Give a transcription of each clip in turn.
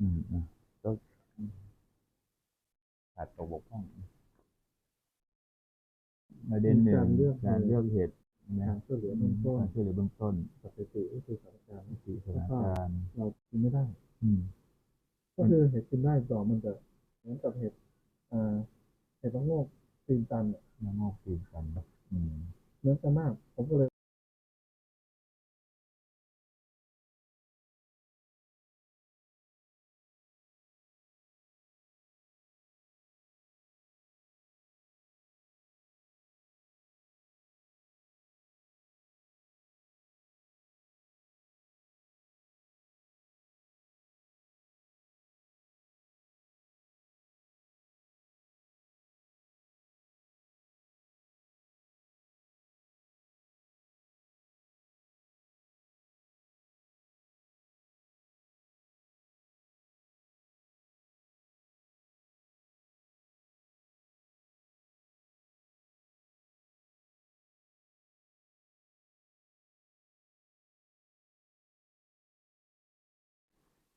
อืมอืมก็ขาดตัวบกพร่องประเด็นหนึ่งการเลือก การเลือกเหตุนะการช่วยเหลือเบื้องต้นการช่วยเหลือเบื้องต้นปกติก็คือสถานการณ์ปกติสถานการณ์เรากินไม่ได้ อืม ก็คือเหตุกินได้ต่อมันจะเหมือนกับเหตุอ่าเห็ดละโงกตีนตันเนี่ยละโงกตีนตันอืมเน้นกันมากผมก็เลย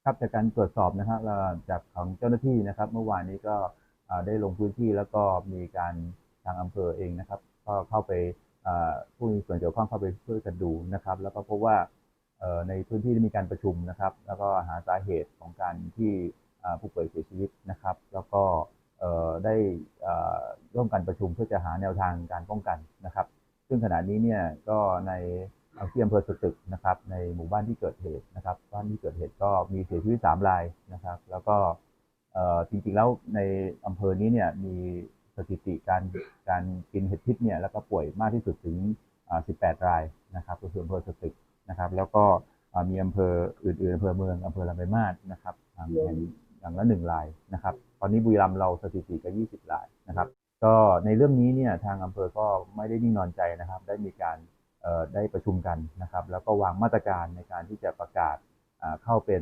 ครับจากการตรวจสอบนะฮะเราจากของเจ้าหน้าที่นะครับ เมื่อวานนี้ก็ได้ลงพื้นที่แล้วก็มีการทางอำเภอเองนะครับ ก็เข้าไปผู้มีส่วนเกี่ยวข้องเข้าไปช่วยกันดูนะครับ แล้วก็พบว่าในพื้นที่ได้มีการประชุมนะครับ แล้วก็หาสาเหตุของการที่ผู้ป่วยเสียชีวิตนะครับ แล้วก็ได้ร่วมกันประชุมเพื่อจะหาแนวทางการป้องกันนะครับ ซึ่งขณะนี้เนี่ยก็ใน ที่อำเภอสตึกนะครับ ในหมู่บ้านที่เกิดเหตุนะครับบ้านที่เกิดเหตุก็มีเสียชีวิตสามรายนะครับ แล้วก็เอ่อจริงๆแล้วในอำเภอนี้เนี่ยมีสถิติการการกินเห็ดพิษเนี่ยแล้วก็ป่วยมากที่สุดถึงอ่า18 รายนะครับก็คืออำเภอสตึกนะครับ แล้วก็มีอำเภออื่นๆอำเภอเมืองอำเภอลำปางมาศนะครับทางแห่งอย่างละหนึ่งรายนะครับ ตอนนี้บุรีรัมย์เราสถิติก็20รายนะครับ ก็ในเรื่องนี้เนี่ยทางอำเภอก็ไม่ได้นิ่งนอนใจนะครับ ได้มีการ ได้ประชุมกันนะครับ แล้วก็วางมาตรการในการที่จะประกาศเข้าเป็น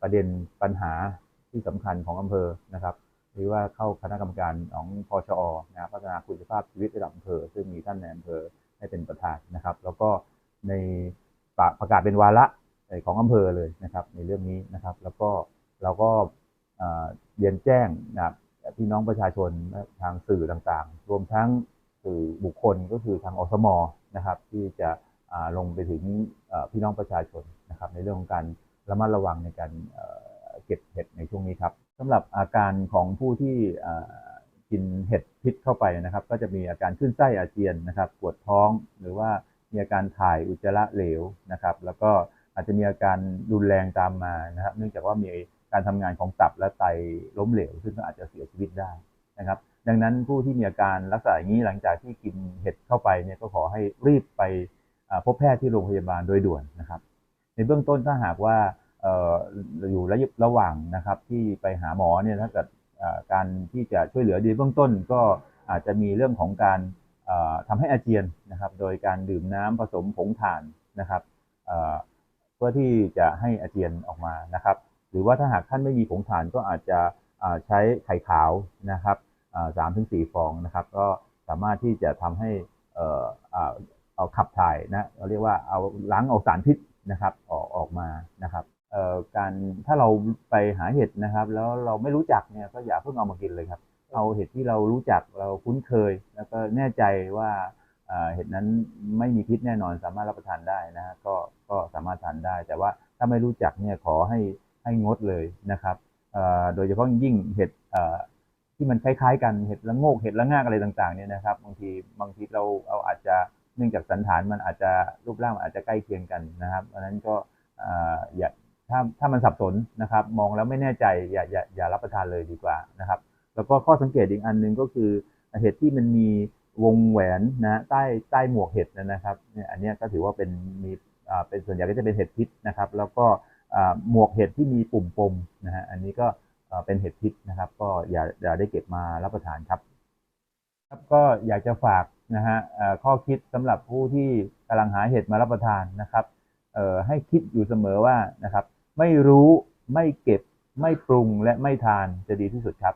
ประเด็นปัญหาที่สำคัญของอำเภอนะครับหรือว่าเข้าคณะกรรมการของพชอนะพัฒนาคุณภาพชีวิตระดับอำเภอ ซึ่งมีท่านในอำเภอให้เป็นประธานนะครับ แล้วก็ในประประกาศเป็นวาระของอำเภอเลยนะครับ ในเรื่องนี้นะครับ แล้วก็เราก็เรียนแจ้งนะพี่น้องประชาชนทางสื่อต่างๆ รวมทั้งสื่อบุคคลก็คือทางอสม นะครับที่จะลงไปถึงพี่น้องประชาชนนะครับในเรื่องของการระมัดระวังในการเก็บเห็ดในช่วงนี้ครับสำหรับอาการของผู้ที่กินเห็ดพิษเข้าไปนะครับ ก็จะมีอาการขึ้นไส้อาเจียนนะครับปวดท้องหรือว่ามีอาการถ่ายอุจจาระเหลวนะครับ แล้วก็อาจจะมีอาการรุนแรงตามมานะครับ เนื่องจากว่ามีการทำงานของตับและไตล้มเหลว ซึ่งก็อาจจะเสียชีวิตได้ นะครับ ดังนั้นผู้ที่มีอาการลักษณะอย่างนี้หลังจากที่กินเห็ดเข้าไปเนี่ยก็ขอให้รีบไปพบแพทย์ที่โรงพยาบาลโดยด่วนนะครับ ในเบื้องต้นถ้าหากว่าอยู่ระยะระหว่างนะครับที่ไปหาหมอเนี่ยถ้าเกิดการที่จะช่วยเหลือดีเบื้องต้นก็อาจจะมีเรื่องของการอ่าทำให้อาเจียนนะครับ โดยการดื่มน้ำผสมผงถ่านนะครับเพื่อที่จะให้อาเจียนออกมานะครับ หรือว่าถ้าหากท่านไม่มีผงถ่านก็อาจจะใช้ไข่ขาวนะครับ สามถึงสี่ฟองนะครับ ก็สามารถที่จะทำให้เอออ่าเอาขับถ่ายนะเราเรียกว่าเอาล้างเอาสารพิษนะครับออกออกมานะครับการถ้าเราไปหาเห็ดนะครับ แล้วเราไม่รู้จักเนี่ยก็อย่าเพิ่งเอามากินเลยครับเอาเห็ดที่เรารู้จักเราคุ้นเคย แล้วก็แน่ใจว่าเห็ดนั้นไม่มีพิษแน่นอนสามารถรับประทานได้นะฮะก็ก็สามารถทานได้ แต่ว่าถ้าไม่รู้จักเนี่ยขอให้ให้งดเลยนะครับโดยเฉพาะยิ่งเห็ด ที่มันคล้ายๆกันเห็ดละโงกเห็ดละงากอะไรต่างๆเนี่ยนะครับบางทีบางทีเราเราอาจจะเนื่องจากสันฐานมันอาจจะรูปร่างอาจจะใกล้เคียงกันนะครับเพราะนั้นก็อ่ออย่าถ้าถ้ามันสับสนนะครับ มองแล้วไม่แน่ใจอย่าอย่าอย่ารับประทานเลยดีกว่านะครับ แล้วก็ข้อสังเกตอีกอันหนึ่งก็คือเห็ดที่มันมีวงแหวนนะใต้ใต้หมวกเห็ดนะครับเนี่ยอันนี้ก็ถือว่าเป็นมีอ่าเป็นส่วนใหญ่ก็จะเป็นเห็ดพิษนะครับ แล้วก็อ่าหมวกเห็ดที่มีปุ่มปมนะฮะอันนี้ก็ เป็นเห็ดพิษนะครับ ก็อย่าอย่าได้เก็บมารับประทานครับ ครับก็อยากจะฝากนะฮะข้อคิดสำหรับผู้ที่กำลังหาเห็ดมารับประทานนะครับเอ่อให้คิดอยู่เสมอว่านะครับ ไม่รู้ไม่เก็บไม่ปรุงและไม่ทานจะดีที่สุดครับ